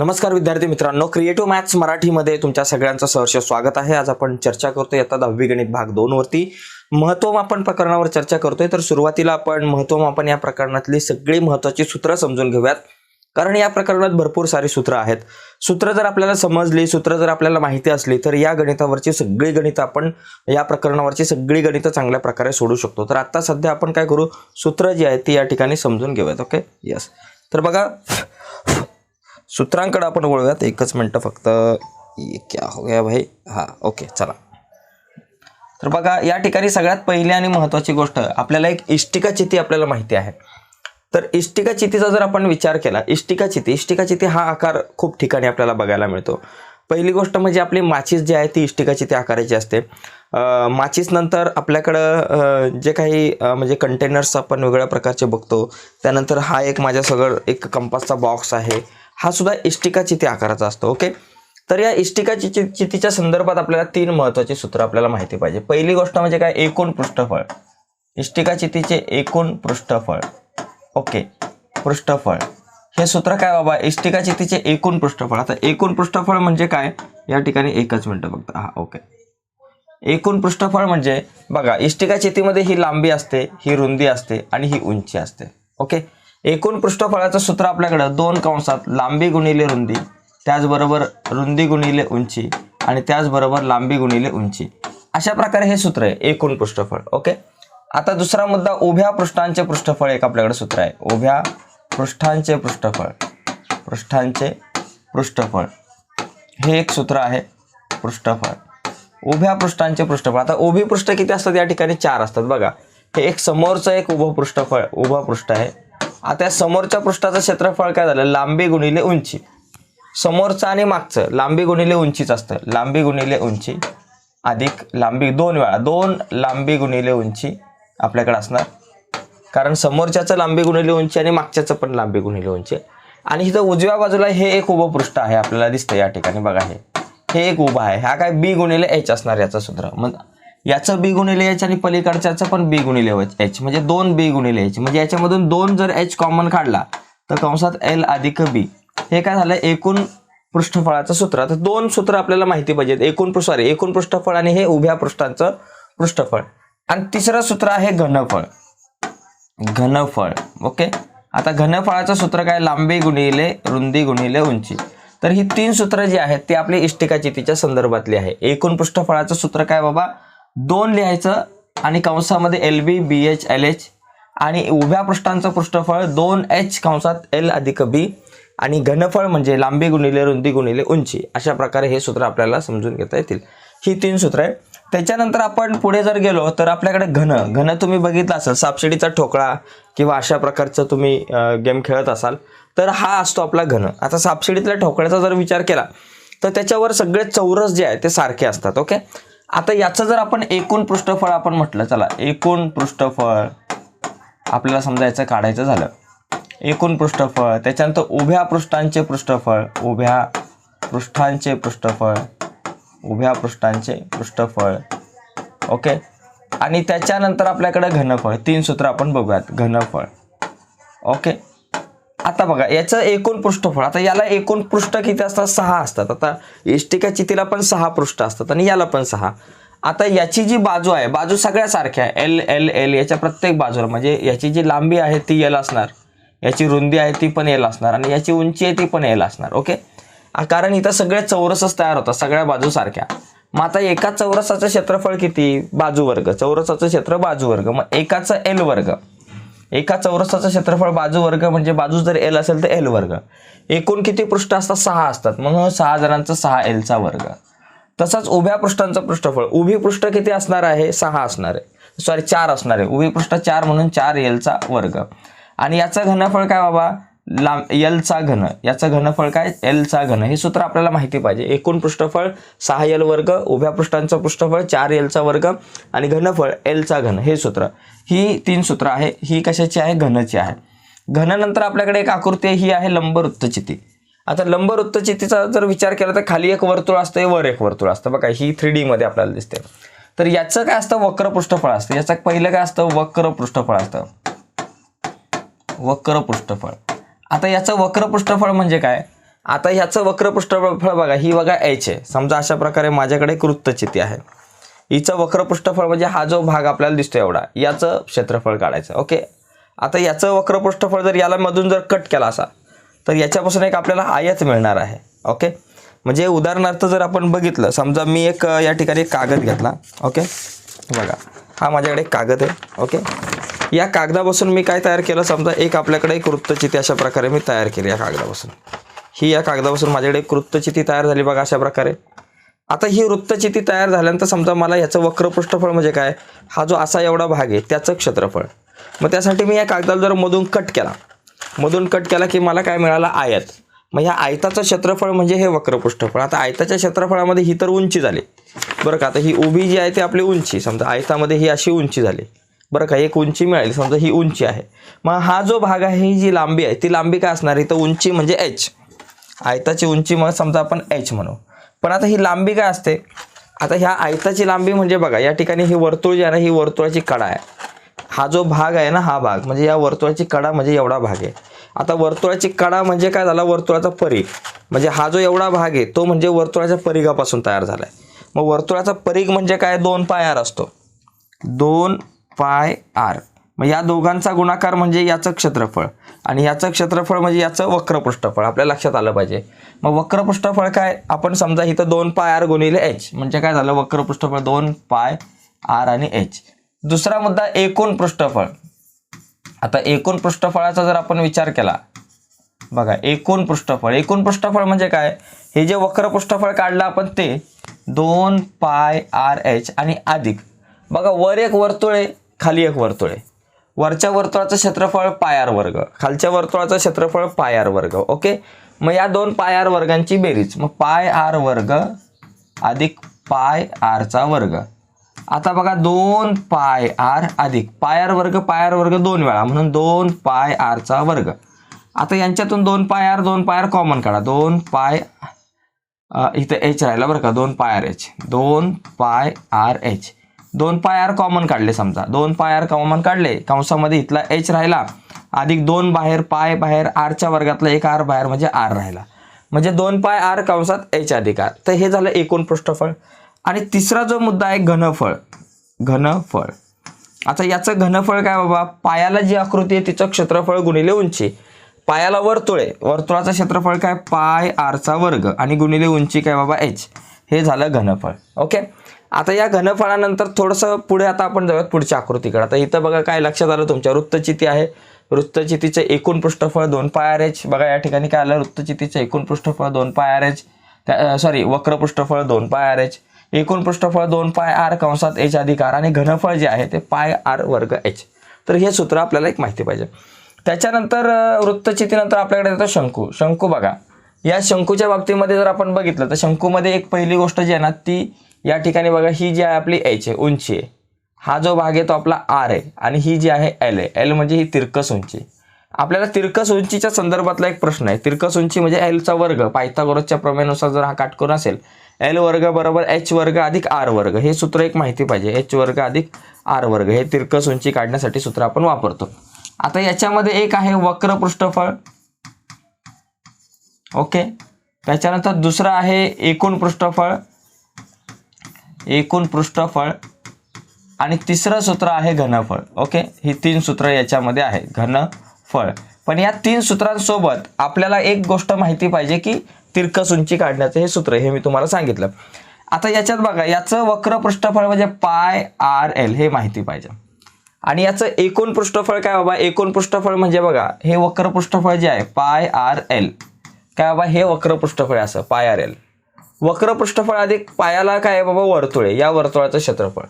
नमस्कार विद्यार्थी मित्रांनो क्रिएटिव्ह मॅथ्स मराठीमध्ये तुमच्या सगळ्यांचं सहर्ष स्वागत आहे. आज आपण चर्चा करतोय आता दहावी गणित भाग दोन वरती. महत्वमापन प्रकरणावर चर्चा करतोय तर सुरुवातीला आपण महत्वमापन या प्रकरणातली सगळी महत्वाची सूत्र समजून घेऊयात. कारण या प्रकरणात भरपूर सारी सूत्र आहेत. सूत्र जर आपल्याला समजली सूत्र जर आपल्याला माहिती असली तर या गणितावरची सगळी गणितं आपण या प्रकरणावरची सगळी गणितं चांगल्या प्रकारे सोडू शकतो. तर आता सध्या आपण काय करू? सूत्र जी आहेत ती या ठिकाणी समजून घेऊयात ओके यस तर बघा सूत्रांकडे आपण वळूयात. एकच मिनटं फक्त. क्या हो गया भाई? हां ओके चला. तर बघा या ठिकाणी सगळ्यात पहिली आणि महत्त्वाची गोष्ट आपल्याला एक इष्टिका चिती आपल्याला माहिती आहे. तर इष्टिका चितीचा जर आपण विचार केला इष्टिका चिती इष्टिका चिती हा आकार खूप ठिकाणी आपल्याला बघायला मिळतो. पहिली गोष्ट म्हणजे आपली माचीस जी आहे ती इष्टिका चिती आकाराची असते. अं, माचीस नंतर आपल्याकडं जे काही म्हणजे कंटेनर्स आपण वेगळ्या प्रकारचे बघतो. त्यानंतर हा एक माझ्यासगळं एक कंपासचा बॉक्स आहे. हा सुद्धा इष्टिका चिती आकाराचा असतो ओके? तर या इष्टिका चिती चितीच्या संदर्भात आपल्याला तीन महत्त्वाची सूत्र आपल्याला माहिती पाहिजे. पहिली गोष्ट म्हणजे काय? एकूण पृष्ठफळ. इष्टिका चितीचे एकूण पृष्ठफळ. ओके? पृष्ठफळ. हे सूत्र काय बाबा? इष्टिका चितीचे एकूण पृष्ठफळ. आता एकूण पृष्ठफळ म्हणजे काय? या ठिकाणी एकच मिनटं फक्त हा ओके. एकूण पृष्ठफळ म्हणजे बघा इष्टिका चितीमध्ये ही लांबी असते ही रुंदी असते आणि ही उंची असते. ओके? एकूण पृष्ठफळाचं सूत्र आपल्याकडं दोन कंसात लांबी गुणिले रुंदी त्याचबरोबर रुंदी गुणिले उंची आणि त्याचबरोबर लांबी गुणिले उंची. अशा प्रकारे हे सूत्र आहे एकूण पृष्ठफळ ओके? आता दुसरा मुद्दा उभ्या पृष्ठांचे पृष्ठफळ एक आपल्याकडे सूत्र आहे. उभ्या पृष्ठांचे पृष्ठफळ पृष्ठांचे पृष्ठफळ. हे एक सूत्र आहे पृष्ठफळ. उभ्या पृष्ठांचे पृष्ठफळ. आता उभी पृष्ठ किती असतात? या ठिकाणी चार असतात. बघा हे एक समोरचं एक उभं पृष्ठफळ उभं पृष्ठ आहे. आता या समोरच्या पृष्ठाचं क्षेत्रफळ काय झालं? लांबी गुणिले उंची. समोरचं आणि मागचं लांबी गुणिले उंचीच असतं. लांबी गुणिले उंची अधिक लांबी दोन वेळा. दोन लांबी गुणिले उंची आपल्याकडे असणार. कारण समोरच्याचं लांबी गुणिले उंची आणि मागच्याचं पण लांबी गुणिले उंची. आणि इथं उजव्या बाजूला हे एक उभं पृष्ठ आहे आपल्याला दिसतं या ठिकाणी. बघा हे. हे एक उभं आहे. हा काय बी गुणिले एच असणार याचं सूत्र. मग याचं बी गुणिले एच आणि पलीकडच्याचं पण बी गुणिले एच म्हणजे दोन बी गुणिले एच म्हणजे याच्यामधून दोन जर एच कॉमन काढला तर कंसात एल अधिक बी हे काय झालं? एकूण पृष्ठफळाचं सूत्र. तर दोन सूत्र आपल्याला माहिती पाहिजेत. एकूण सॉरी एकूण पृष्ठफळ आणि हे उभ्या पृष्ठांचं पृष्ठफळ. आणि तिसरं सूत्र आहे घनफळ. घनफळ. ओके? आता घनफळाचं सूत्र काय? लांबी गुणिले रुंदी गुणिले उंची. तर ही तीन सूत्र जी आहेत ती आपली इष्टिका चितीच्या संदर्भातली आहे. एकूण पृष्ठफळाचं सूत्र काय बाबा? दोन लिहायचं आणि कंसामध्ये L B B H L H आणि उभ्या पृष्ठांचं पृष्ठफळ दोन एच कंसात एल अधिक बी आणि घनफळ म्हणजे लांबी गुणिले रुंदी गुणिले उंची. अशा प्रकारे हे सूत्र आपल्याला समजून घेता येतील. ही तीन सूत्र आहे त्याच्यानंतर आपण पुढे जर गेलो तर आपल्याकडे घन. घन तुम्ही बघितला असाल सापशिडीचा ठोकळा किंवा अशा प्रकारचं तुम्ही गेम खेळत असाल तर हा असतो आपला घन. आता सापशिडीतल्या ठोकळ्याचा जर विचार केला तर त्याच्यावर सगळे चौरस जे आहे ते सारखे असतात ओके? आता याचं जर आपण एकूण पृष्ठफळ आपण म्हटलं चला एकूण पृष्ठफळ आपल्याला समजायचं काढायचं झालं. एकूण पृष्ठफळ त्याच्यानंतर उभ्या पृष्ठांचे पृष्ठफळ उभ्या पृष्ठांचे पृष्ठफळ उभ्या पृष्ठांचे पृष्ठफळ ओके? आणि त्याच्यानंतर आपल्याकडे घनफळ तीन सूत्र आपण बघूयात घनफळ ओके? आता बघा याचं एकूण पृष्ठफळ आता याला एकूण पृष्ठ किती असतात? सहा असतात. आता इष्टिका चितीला पण सहा पृष्ठ असतात आणि याला पण सहा. आता याची जी बाजू आहे बाजू सगळ्या सारख्या आहे. एल एल एल याच्या प्रत्येक बाजूला म्हणजे याची जी लांबी आहे ती एल असणार. याची रुंदी आहे ती पण एल असणार. आणि याची उंची आहे ती पण एल असणार ओके? कारण इथं सगळ्या चौरसच तयार होतात सगळ्या बाजू सारख्या. मग आता एका चौरसाचं क्षेत्रफळ किती? बाजू वर्ग. चौरसाचं क्षेत्र बाजू वर्ग. मग एकाचं एल वर्ग. एका चौरसाचं क्षेत्रफळ बाजू वर्ग म्हणजे बाजू जर एल असेल तर एल वर्ग. एकूण किती पृष्ठ असतात? सहा असतात. म्हणून सहा जणांचा सहा एलचा वर्ग. तसंच उभ्या पृष्ठांचं पृष्ठफळ. उभी पृष्ठ किती असणार आहे? सहा असणार आहे. सॉरी चार असणार आहे. उभी पृष्ठ चार म्हणून चार एलचा वर्ग. आणि याचं घनफळ काय बाबा? लांब एलचा घन. याचं घनफळ काय? एलचा घन. हे सूत्र आपल्याला माहिती पाहिजे. एकूण पृष्ठफळ सहा एल वर्ग उभ्या पृष्ठांचं पृष्ठफळ चार एलचा वर्ग आणि घनफळ एलचा घन. हे सूत्र. ही तीन सूत्र आहे. ही कशाची आहे? घनची आहे. घनानंतर आपल्याकडे एक आकृती ही आहे लंब वृत्तचिती आता लंब वृत्तचितीचा जर विचार केला तर खाली एक वर्तुळ असतं वर एक वर्तुळ असतं. बघा ही थ्री डीमध्ये आपल्याला दिसते. तर याचं काय असतं? वक्र पृष्ठफळ असतं. याचं पहिलं काय असतं? वक्र पृष्ठफळ असतं. वक्र पृष्ठफळ. आता याचं वक्र पृष्ठफळ म्हणजे काय? आता ह्याचं वक्र पृष्ठफळ बघा ही बघा एच आहे. समजा अशा प्रकारे माझ्याकडे कृत्तचिती वृत्तचिती आहे. हिचं वक्र पृष्ठफळ म्हणजे हा जो भाग आपल्याला दिसतो एवढा याचं क्षेत्रफळ काढायचं ओके? आता याचं वक्र पृष्ठफळ जर याला मधून जर कट केला असा तर याच्यापासून एक आपल्याला आयत मिळणार आहे ओके? म्हणजे उदाहरणार्थ जर आपण बघितलं समजा मी एक या ठिकाणी कागद घेतला ओके? बघा हा माझ्याकडे एक कागद आहे ओके? या कागदापासून मी काय तयार केलं? समजा एक आपल्याकडे एक वृत्तचिती अशा प्रकारे मी तयार केली या कागदापासून. ही या कागदापासून माझ्याकडे एक वृत्तचिती तयार झाली बघा अशा प्रकारे. आता ही वृत्तचिती तयार झाल्यानंतर समजा मला याचं वक्र पृष्ठफळ म्हणजे काय? हा जो असा एवढा भाग आहे त्याचं क्षेत्रफळ. मग त्यासाठी मी या कागदाला जर मधून कट केला. मधून कट केला की मला काय मिळालं? आयत. मग ह्या आयताचं क्षेत्रफळ म्हणजे हे वक्र पृष्ठफळ आता आयताच्या क्षेत्रफळामध्ये ही तर उंची झाली. बरं का आता ही उभी जी आहे ती आपली उंची. समजा आयतामध्ये ही अशी उंची झाली. बरं का एक उंची मिळाली समजा ही उंची आहे. मग हा जो भाग आहे ही जी लांबी आहे ती लांबी काय असणार आहे? तर उंची म्हणजे एच आयताची उंची मग समजा आपण एच म्हणू. पण आता ही लांबी काय असते? आता ह्या आयताची लांबी म्हणजे बघा या ठिकाणी ही वर्तुळ जी आहे ना ही वर्तुळाची कडा आहे. हा जो भाग आहे ना हा भाग म्हणजे या वर्तुळाची कडा म्हणजे एवढा भाग आहे. आता वर्तुळाची कडा म्हणजे काय झाला? वर्तुळाचा परीघ म्हणजे हा जो एवढा भाग आहे तो म्हणजे वर्तुळाच्या परिघापासून तयार झाला आहे मग वर्तुळाचा परीघ म्हणजे काय? दोन पायार असतो. दोन पाय आर. मग या दोघांचा गुणाकार म्हणजे याचं क्षेत्रफळ. आणि याचं क्षेत्रफळ म्हणजे याचं वक्र पृष्ठफळ आपल्या लक्षात आलं पाहिजे. मग वक्र पृष्ठफळ काय? आपण समजा इथं दोन पाय आर गुणिले एच. म्हणजे काय झालं? वक्र पृष्ठफळ दोन पाय आर आणि एच. दुसरा मुद्दा एकूण पृष्ठफळ. आता एकूण पृष्ठफळाचा जर आपण विचार केला. बघा एकूण पृष्ठफळ. एकूण पृष्ठफळ म्हणजे काय? हे जे वक्र पृष्ठफळ काढलं आपण ते दोन पाय आर एच आणि अधिक. बघा वर एक वर्तुळ आहे. खाली एक वर्तुळ आहे. वरच्या वर्तुळाचं क्षेत्रफळ पायार वर्ग खालच्या वर्तुळाचं क्षेत्रफळ पायार वर्ग ओके? मग या दोन पाय आर वर्गांची बेरीज. मग पाय आर वर्ग अधिक पाय आरचा वर्ग. आता बघा दोन पाय आर अधिक पाय आर वर्ग पाय आर वर्ग दोन वेळा म्हणून दोन पाय आरचा वर्ग. आता यांच्यातून दोन पाय आर दोन पाय आर कॉमन काढा. दोन पाय इथं एच राहिला बरं का दोन पाय आर एच दोन पाय आर एच दोन पाय आर कॉमन काढले समजा. दोन पाय आर कॉमन काढले. कंसामध्ये इथला एच राहिला. अधिक दोन बाहेर पाय बाहेर आरच्या वर्गातला एक आर बाहेर म्हणजे आर राहिला. म्हणजे दोन पाय आर कंसात एच अधिक आर तर हे झालं एकूण पृष्ठफळ. आणि तिसरा जो मुद्दा आहे घनफळ. घनफळ. आता याचं घनफळ काय बाबा? पायाला जी आकृती आहे तिचं क्षेत्रफळ गुणिले उंची. पायाला वर्तुळ. आहे वर्तुळाचं क्षेत्रफळ काय? पाय आरचा वर्ग. आणि गुणिले उंची काय बाबा? एच हे झालं घनफळ. ओके आता या घनफळानंतर थोडंसं पुढे आता आपण जाऊयात पुढच्या आकृतीकडे. आता इथं बघा काय लक्षात आलं तुमच्या वृत्तचिती आहे. वृत्तचितीचे एकूण पृष्ठफळ दोन पाय आर एच बघा या ठिकाणी काय आलं? वृत्तचितीचे एकूण पृष्ठफळ दोन पाय आर एच सॉरी वक्र पृष्ठफळ दोन पाय आर एच एकूण पृष्ठफळ दोन पाय आर कंसात एच अधिकार आणि घनफळ जे आहे ते पाय आर वर्ग एच तर हे सूत्र आपल्याला एक माहिती पाहिजे. त्याच्यानंतर वृत्तचितीनंतर आपल्याकडे येतो शंकू. शंकू बघा. या शंकूच्या बाबतीमध्ये जर आपण बघितलं तर शंकूमध्ये एक पहिली गोष्ट जी आहे ना ती या ठिकाणी बघा ही जी आहे आपली एच आहे उंची आहे. हा जो भाग आहे तो आपला आर आहे आणि ही जी आहे एल आहे. एल म्हणजे ही तिरकस उंची आपल्याला तिरकस उंचीच्या संदर्भातला एक प्रश्न आहे. तिरकस उंची म्हणजे एलचा वर्ग. पायथागोरसच्या प्रमेयानुसार जर हा काटकोन असेल एल वर्ग बरोबर एच वर्ग अधिक आर वर्ग. हे सूत्र एक माहिती पाहिजे. एच वर्ग अधिक आर वर्ग. हे तिरकस उंची काढण्यासाठी सूत्र आपण वापरतो. आता याच्यामध्ये एक आहे वक्र पृष्ठफळ. ओके? त्याच्यानंतर दुसरं आहे एकूण पृष्ठफळ. एकूण पृष्ठफळ आणि तिसरं सूत्र आहे घनफळ. ओके ही तीन सूत्र याच्यामध्ये आहे घनफळ. पण या तीन सूत्रांसोबत आपल्याला एक गोष्ट माहिती पाहिजे की तिरकस उंची काढण्याचं हे सूत्र हे मी तुम्हाला सांगितलं. आता याच्यात बघा याचं वक्र पृष्ठफळ म्हणजे पाय आर एल हे माहिती पाहिजे. आणि याचं एकूण पृष्ठफळ काय बाबा? एकूण पृष्ठफळ म्हणजे बघा हे वक्र पृष्ठफळ जे आहे पाय आर एल. काय बाबा? हे वक्र पृष्ठफळ असं पाय आर एल. वक्र पृष्ठफळ अधिक पायाला काय आहे बाबा? वर्तुळे. या वर्तुळाचं क्षेत्रफळ.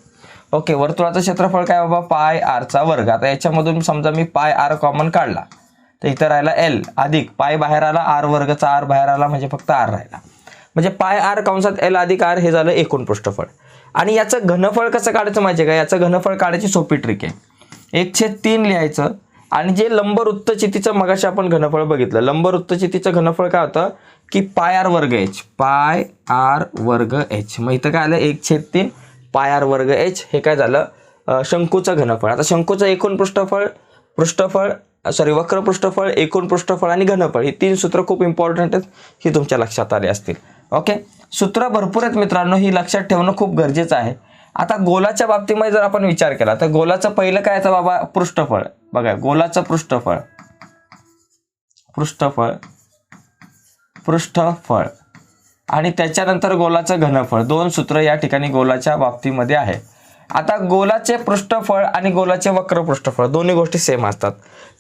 ओके वर्तुळाचं क्षेत्रफळ काय बाबा? पाय आरचा वर्ग. आता याच्यामधून समजा मी पाय आर कॉमन काढला तर इथं राहिला एल अधिक. पाय बाहेर आला आर वर्गचा आर बाहेर आला म्हणजे फक्त आर राहिला. म्हणजे पाय आर कंसात एल अधिक आर हे झालं एकूण पृष्ठफळ. आणि याचं घनफळ कसं काढायचं माहिती आहे का? याचं घनफळ काढायची सोपी ट्रिक आहे. एक छेद तीन लिहायचं. आणि जे लंब वृत्तचितीचं मगाशी आपण घनफळ बघितलं. लंब वृत्तचितीचं घनफळ काय होतं? की पाय आर वर्ग एच. पाय आर वर्ग एच. मग इथं काय आलं? एक छेद तीन. पाय आर वर्ग एच. हे काय झालं? शंकूचं घनफळ. आता शंकूचं एकूण पृष्ठफळ पृष्ठफळ सॉरी वक्र पृष्ठफळ एकूण पृष्ठफळ आणि घनफळ ही तीन सूत्र खूप इम्पॉर्टंट आहेत ही तुमच्या लक्षात आली असतील. ओके सूत्र भरपूर आहेत मित्रांनो ही लक्षात ठेवणं खूप गरजेचं आहे. आता गोलाच्या बाबतीमध्ये जर आपण विचार केला तर गोलाचं पहिलं काय येतं बाबा? पृष्ठफळ. बघा गोलाचं पृष्ठफळ. पृष्ठफळ. पृष्ठफळ. आणि त्याच्यानंतर गोलाचं घनफळ. दोन सूत्र या ठिकाणी गोलाच्या बाबतीमध्ये आहे. आता गोलाचे पृष्ठफळ आणि गोलाचे वक्र पृष्ठफळ दोन्ही गोष्टी सेम असतात.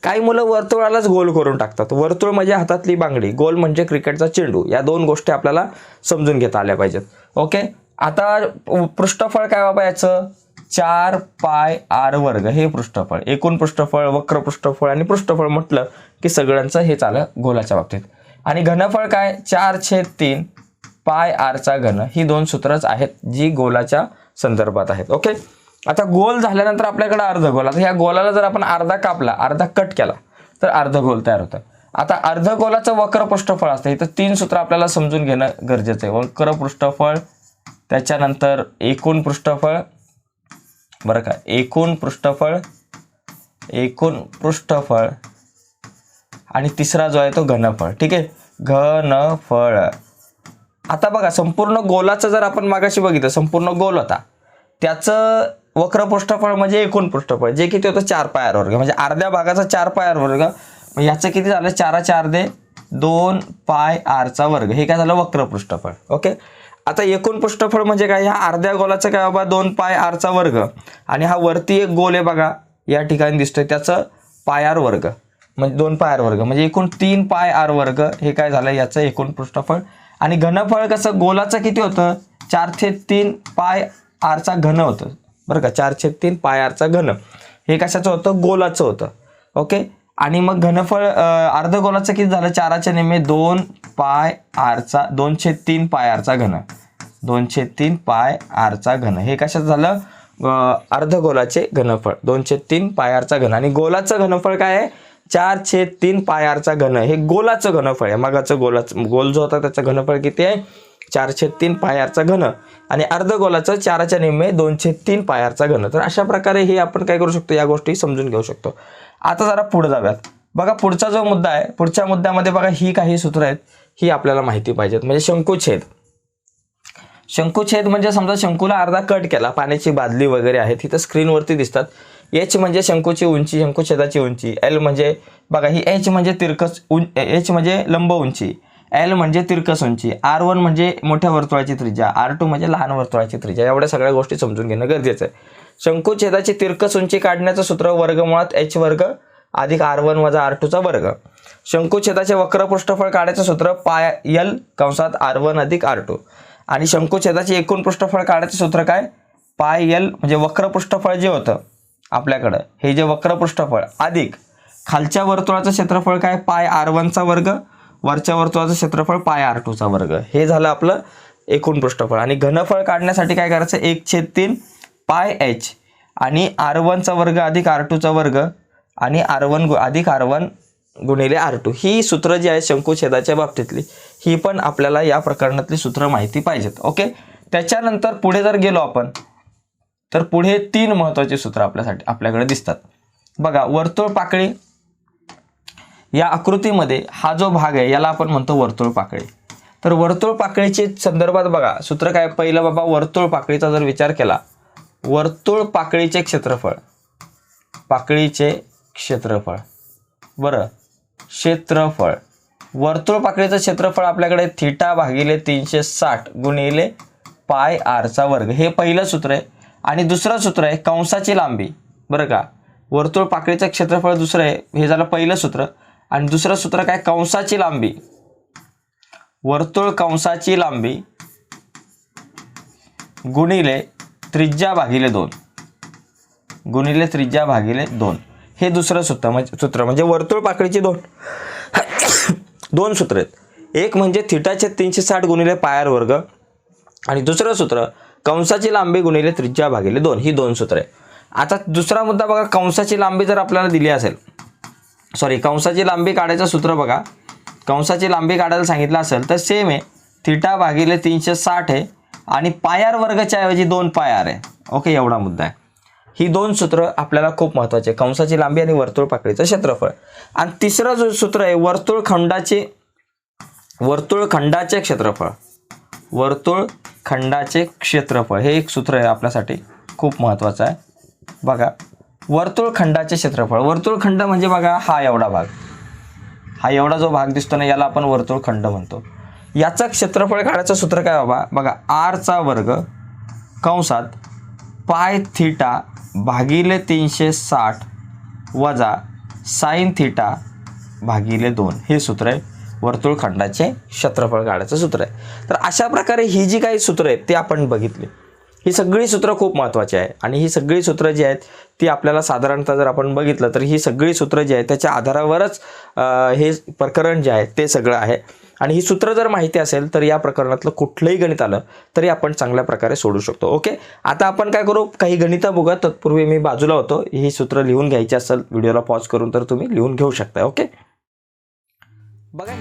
काही मुलं वर्तुळालाच गोल करून टाकतात. वर्तुळ म्हणजे हातातली बांगडी. गोल म्हणजे क्रिकेटचा चेंडू. या दोन गोष्टी आपल्याला समजून घेता आल्या पाहिजेत. ओके? आता पृष्ठफळ काय बाबा याचं? चार पाय आर वर्ग. हे पृष्ठफळ. एकूण पृष्ठफळ वक्र पृष्ठफळ आणि पृष्ठफळ म्हटलं की सगळ्यांचं हे चालं गोलाच्या बाबतीत. आणि घनफळ काय? चार छेद तीन पाय आरचा घन. ही दोन सूत्रच आहेत जी गोलाच्या संदर्भात आहेत. ओके आता गोल झाल्यानंतर आपल्याकडे अर्धगोल. आता ह्या गोलाला जर आपण अर्धा कापला अर्धा कट केला तर अर्धगोल तयार होतं. आता अर्धगोलाचं वक्र पृष्ठफळ असतं. इथं तीन सूत्र आपल्याला समजून घेणं गरजेचं आहे. वक्र पृष्ठफळ त्याच्यानंतर एकूण पृष्ठफळ बरं का एकूण पृष्ठफळ एकूण पृष्ठफळ आणि तिसरा जो आहे तो घनफळ. ठीक आहे? घनफळ. आता बघा संपूर्ण गोलाचं जर आपण मागाशी बघितलं संपूर्ण गोल होता. त्याचं वक्र पृष्ठफळ म्हणजे एकूण पृष्ठफळ जे किती होतं चार पायर वर्ग. म्हणजे अर्ध्या भागाचा चार पायर वर्ग. मग याचं किती झालं? चारा चार दे. दोन पाय आरचा वर्ग. हे काय झालं? वक्र पृष्ठफळ. ओके? आता एकूण पृष्ठफळ म्हणजे काय? ह्या अर्ध्या गोलाचं काय बाबा? दोन पाय आरचा वर्ग. आणि हा वरती एक गोल आहे बघा. या ठिकाणी दिसतोय त्याचं पायार वर्ग. म्हणजे दोन पाय आर वर्ग. म्हणजे एकूण तीन पाय आर वर्ग हे काय झालं याचं एकूण पृष्ठफळ. आणि घनफळ कसं गोलाचं किती होतं? चार छेद तीन पाय आरचा घन होतं. बरं का? चार छेद तीन पाय आरचा घन. हे कशाचं होतं? गोलाचं होतं. ओके? आणि मग घनफळ अर्ध गोलाचं किती झालं? चाराच्या नेमे दोन पाय आरचा दोन छेद तीन पाय आरचा घन. दोन छेद तीन पाय आरचा घन. हे कशाचं झालं? अर्ध गोलाचे घनफळ. दोन छेद तीन पाय आरचा घन. आणि गोलाचं घनफळ काय आहे? चार छेद तीन पायारचा घन हे गोलाचं घनफळ आहे. मगाचं गोलाचं गोल जो होता त्याचं घनफळ किती आहे? चार छेद तीन पायारचा घन. आणि अर्धगोलाचं चाराच्या निम्मे दोन छेद तीन पायारचा घन. तर अशा प्रकारे हे आपण काय करू शकतो? या गोष्टी समजून घेऊ शकतो. आता जरा पुढे जाऊयात. बघा पुढचा जो मुद्दा आहे पुढच्या मुद्द्यामध्ये बघा ही काही सूत्र आहेत ही आपल्याला माहिती पाहिजेत. म्हणजे शंकुछेद शंकुछेद म्हणजे समजा शंकूला अर्धा कट केला. पाण्याची बादली वगैरे आहे तिथं स्क्रीनवरती दिसतात. एच म्हणजे शंकूची उंची शंकुछेदाची उंची. एल म्हणजे बघा ही एच म्हणजे तिरकस उं एच म्हणजे लंब उंची. एल म्हणजे तिरकस उंची. आर वन म्हणजे मोठ्या वर्तुळाची त्रिज्या. आर टू म्हणजे लहान वर्तुळाची त्रिज्या. एवढ्या सगळ्या गोष्टी समजून घेणं गरजेचं आहे. शंकुछेदाची तिरकस उंची काढण्याचं सूत्र वर्गमुळात एच वर्ग अधिक आर वन वजा आर टूचा वर्ग. शंकुछेदाचे वक्र पृष्ठफळ काढायचं सूत्र पाय यल कंसात आर वन अधिक आर टू आणि शंकुछेदाचे एकूण पृष्ठफळ काढायचं सूत्र काय? पाय यल म्हणजे वक्र पृष्ठफळ जे होतं. आपल्याकडं. हे जे वक्र पृष्ठफळ अधिक. खालच्या वर्तुळाचं क्षेत्रफळ काय? पाय आर वनचा वर्ग. वरच्या वर्तुळाचं क्षेत्रफळ पाय आर टूचा वर्ग. हे झालं आपलं एकूण पृष्ठफळ. आणि घनफळ काढण्यासाठी काय करायचं? एक छेद तीन पाय एच. आणि आर वनचा वर्ग अधिक आर टूचा वर्ग. आणि आर वन गु अधिक आर वन गुणिले आर टू. ही सूत्र जी आहेत शंकुछेदाच्या बाबतीतली ही पण आपल्याला या प्रकरणातली सूत्र माहिती पाहिजेत. ओके? त्याच्यानंतर पुढे जर गेलो आपण तर पुढे तीन महत्त्वाचे सूत्र आपल्यासाठी आपल्याकडे दिसतात. बघा वर्तुळ पाकळी या आकृतीमध्ये हा जो भाग आहे याला आपण म्हणतो वर्तुळ पाकळी. तर वर्तुळ पाकळीचे संदर्भात बघा सूत्र काय? पहिलं बाबा वर्तुळ पाकळीचा जर विचार केला वर्तुळ पाकळीचे क्षेत्रफळ पाकळीचे क्षेत्रफळ. बरं क्षेत्रफळ. वर्तुळ पाकळीचं क्षेत्रफळ आपल्याकडे थिटा भागिले तीनशे साठ गुणिले पाय आरचा वर्ग. हे पहिलं सूत्र आहे. आणि दुसरं सूत्र आहे कंसाची लांबी. बरं का? वर्तुळ पाकळीचं क्षेत्रफळ दुसरं आहे. हे झालं पहिलं सूत्र. आणि दुसरं सूत्र काय? कंसाची लांबी. वर्तुळ कंसाची लांबी गुणिले त्रिज्या भागिले दोन. गुणिले त्रिज्या भागिले दोन. हे दुसरं सूत्र म्हणजे सूत्र म्हणजे वर्तुळ पाकळीची दोन. दोन सूत्र आहेत. एक म्हणजे थिटाचे तीनशे साठ गुणिले पायर वर्ग. आणि दुसरं सूत्र कंसाची लांबी गुणिले त्रिज्या भागिले दोन ही दोन सूत्र आहे. आता दुसरा मुद्दा बघा कंसाची लांबी जर आपल्याला दिली असेल सॉरी कंसाची लांबी काढायचं सूत्र बघा कंसाची लांबी काढायला सांगितलं असेल तर सेम आहे. थिटा भागिले तीनशे साठ आहे आणि पायार वर्गाच्या ऐवजी दोन पायार आहे. ओके एवढा मुद्दा आहे. ही दोन सूत्र आपल्याला खूप महत्त्वाचे आहे. कंसाची लांबी आणि वर्तुळ पाकळीचं क्षेत्रफळ. आणि तिसरं जो सूत्र आहे वर्तुळ खंडाचे वर्तुळ खंडाचे क्षेत्रफळ. वर्तुळ खंडाचे क्षेत्रफळ हे एक सूत्र आहे आपल्यासाठी खूप महत्त्वाचं आहे. बघा वर्तुळ खंडाचे क्षेत्रफळ. वर्तुळ खंड म्हणजे बघा हा एवढा भाग. हा एवढा जो भाग दिसतो ना याला आपण वर्तुळ खंड म्हणतो. याचं क्षेत्रफळ काढायचं सूत्र काय बाबा? बघा आरचा वर्ग कंसात पाय थिटा भागिले तीनशे साठ वजा साईन थिटा भागिले दोन. हे सूत्र आहे. वर्तुळखंडाचे क्षेत्रफळ काढायचं सूत्र आहे. तर अशा प्रकारे ही जी काही सूत्र आहेत ती आपण बघितली. ही सगळी सूत्र खूप महत्त्वाची आहे आणि ही सगळी सूत्र जी आहेत ती आपल्याला साधारणतः जर आपण बघितलं तर ही सगळी सूत्र जी आहेत त्याच्या आधारावरच हे प्रकरण जे आहे ते सगळं आहे. आणि ही सूत्र जर माहिती असेल तर या प्रकरणातलं कुठलंही गणित आलं तरी आपण चांगल्या प्रकारे सोडू शकतो. ओके? आता आपण काय करू? काही गणितं बघा तत्पूर्वी मी बाजूला होतो. ही सूत्र लिहून घ्यायची असेल व्हिडिओला पॉज करून तर तुम्ही लिहून घेऊ शकता ओके? बघा.